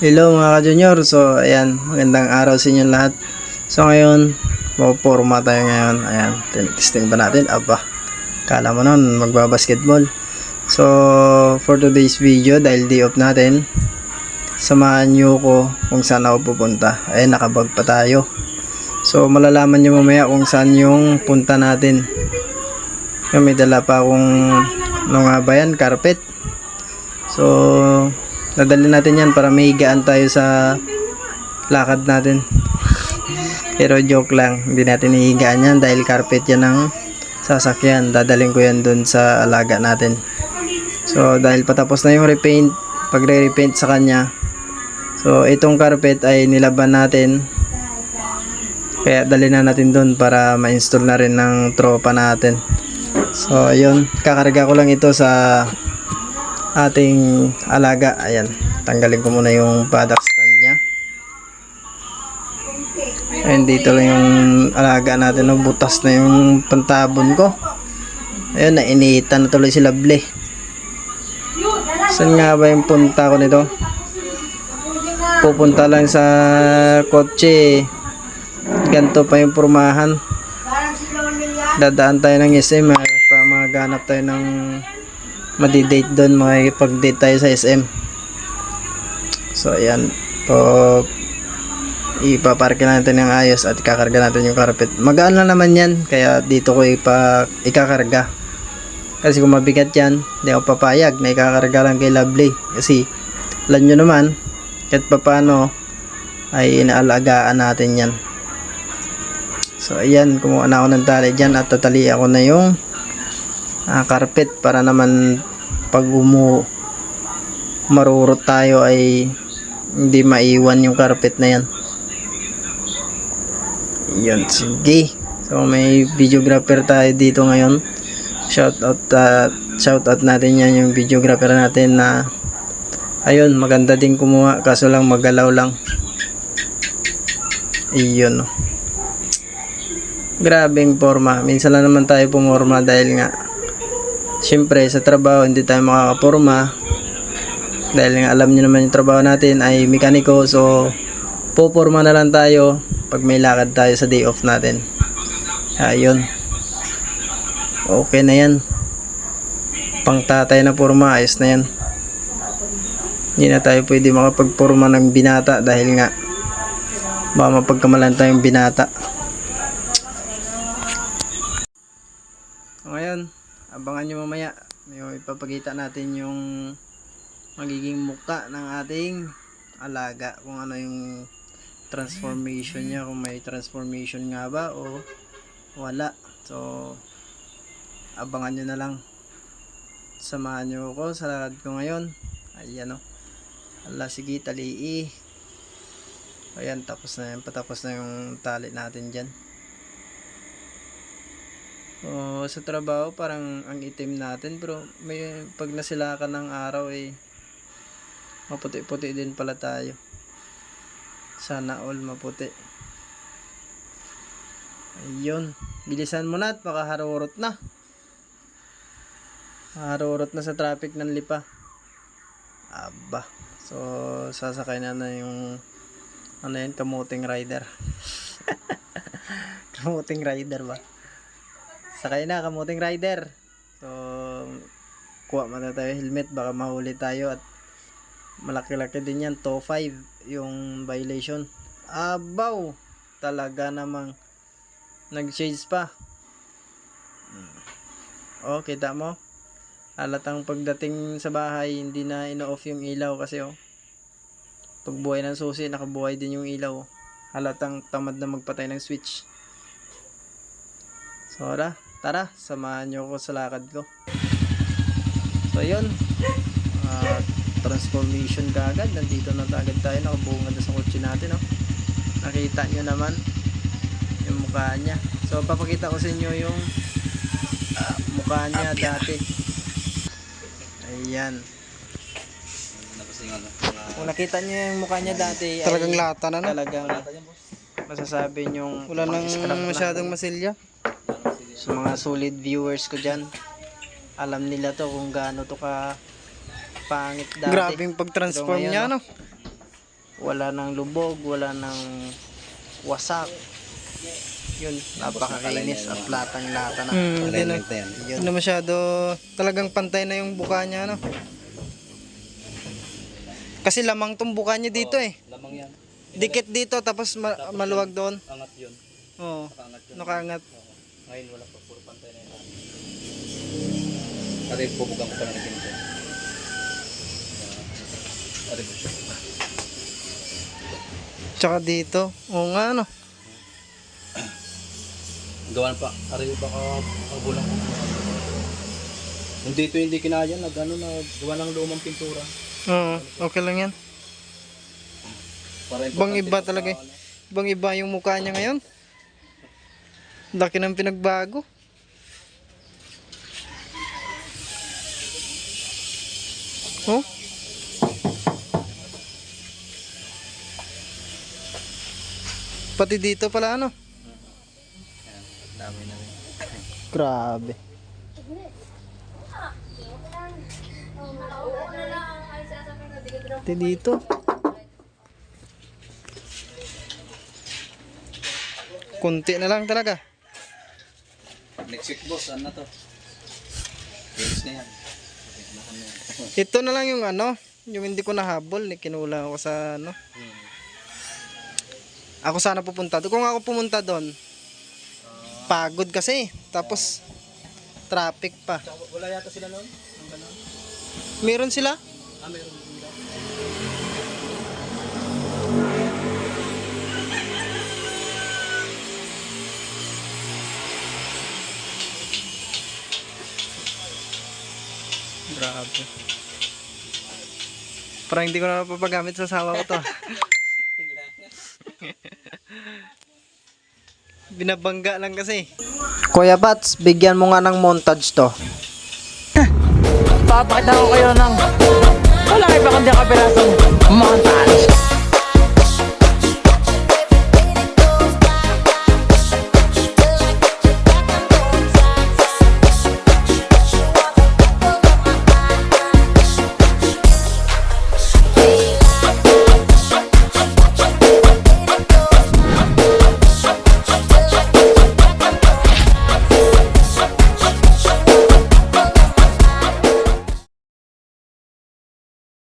Hello mga ka-junior. So, ayan, magandang araw sa inyo lahat. So, ngayon, mapuporma tayo ngayon. Ayan, testing pa natin. Aba, kala mo nun, magbabasketball. So, for today's video, dahil day off natin, samahan nyo ko kung saan ako pupunta. Ayan, nakabag pa tayo. So, malalaman nyo mamaya kung saan yung punta natin. Yung may dala pa akong, ano nga ba yan, carpet. So, nadali natin yan para may higaan tayo sa lakad natin. Pero joke lang, hindi natin hihigaan yan dahil carpet yan ng sasakyan. Dadaling ko yan dun sa alaga natin. So, dahil patapos na yung repaint, pagre-repaint sa kanya. So, itong carpet ay nilaban natin. Kaya dali na natin dun para ma-install na rin ng tropa natin. So, ayun. Kakarga ko lang ito sa ating alaga. Ayan. Tanggalin ko muna yung paddock stand niya. Ayan, dito lang yung alaga natin. No? Butas na yung pantabon ko. Ayun, nainitan na tuloy si Lovely. Saan nga ba yung punta ko nito? Pupunta lang sa kotse. Ganto pa yung pormahan. Dadaan tayo ng SM. eh, Pa magaganap tayo ng madidate doon. Makikipag-date tayo sa SM. So, ayan. Po, ipaparke natin yung ayos at ikakarga natin yung carpet. Magaan lang naman yan. Kaya dito ko ipa, ikakarga. Kasi kung mabigat yan, hindi ako papayag na ikakarga lang kay Lovely. Kasi, alam nyo naman, kahit papano, ay inaalagaan natin yan. So, ayan, kumuha na ako ng tali dyan at tatali ako na yung ah, carpet para naman pag umu marurot tayo ay hindi maiwan yung carpet na yan. Yan, sige. So, may videographer tayo dito ngayon. Shout out, uh, shout out natin yan yung videographer natin na ayun, maganda din kumuha kaso lang magalaw lang. Iyon. oh. Grabing forma. Minsan lang naman tayo pumorma dahil nga Siyempre, sa trabaho hindi tayo makakaporma dahil nga alam niyo naman yung trabaho natin ay mekaniko so puporma na lang tayo pag may lakad tayo sa day off natin. Ayun. Okay na yan. Pang tatay na porma, ayos na yan. Hindi na tayo pwede makapagporma ng binata dahil nga baka mapagkamalan tayong binata. Abangan nyo mamaya. May ipapakita natin yung magiging muka ng ating alaga. Kung ano yung transformation niya. Kung may transformation nga ba o wala. So, abangan nyo na lang. Samahan nyo ako sa lakad ko ngayon. Ayan o. Ala, sige, talii. Ayan, tapos na yan. Patapos na yung tali natin dyan. Oh, sa trabaho parang ang itim natin pero may pag nasilakan ng araw eh maputi-puti din pala tayo. Sana all maputi. Ayun, bilisan mo na at baka harurot na. Harurot na sa traffic ng lipa. Aba. So, sasakay na na yung ano yun, kamuting rider. kamuting rider ba? Sakay na, kamuting rider. So, kuha muna tayo helmet, baka mahuli tayo at malaki-laki din yan, to 5 yung violation. Abaw! Talaga namang nag-shades pa. Hmm. Oh, kita mo? Halatang pagdating sa bahay, hindi na ino-off yung ilaw kasi oh. Pagbuhay ng susi, nakabuhay din yung ilaw. Halatang tamad na magpatay ng switch. So, tara, tara, samahan nyo ako sa lakad ko. So, yun. Ah, transformation kagad. Nandito na agad tayo. Nakabungad na sa kotse natin. Oh. Nakita nyo naman yung mukha niya. So, papakita ko sa inyo yung ah, mukha niya dati. Ayan. Kung nakita nyo yung mukha niya dati, Talagang ay, lata na no? talagang masasabi nyong Wala nang masyadong masilya. Sa mga solid viewers ko dyan, alam nila to kung gaano to ka pangit dati. Grabe yung pag-transform niya no? wala nang lubog, wala nang wasak. Yun, napakalinis at latang lata na. Hmm, hindi na. Na. Yun. Hindi masyado, talagang pantay na yung buka niya, no? Kasi lamang tong buka niya dito eh. Lamang yan. Dikit dito, tapos ma- maluwag doon. Angat yun. Oo, Nakaangat yun. nakaangat. Ngayon wala pa. Puro pantay na yan. Ari, pupugang ko pa na ganito. Ari, po siya. Tsaka dito, oo nga, no? Gawan pa. Ari, baka pagulang ko. Yung dito hindi kinaya, nag ano, naggawa ng lumang pintura. Oo, okay lang yan. Bang iba talaga eh. ano. Bang iba yung mukha niya ngayon. Laki ng pinagbago. Oh? Pati dito pala ano? Dami na rin. Grabe. Pati dito. Kunti na lang talaga. Week boss, ano to? Na yan. Ito na lang yung ano, yung hindi ko nahabol, ni kinula ako sa ano. Hmm. Ako sana pupunta doon. Kung ako pumunta doon, pagod kasi. Tapos, traffic pa. Wala yata sila noon? Meron sila? Ah, meron din Parang hindi ko na mapapagamit sa asawa ko to. Binabangga lang kasi. Kuya Bats, bigyan mo nga ng montage to. Papakita ko kayo ng wala iba kundi kapirasong montage.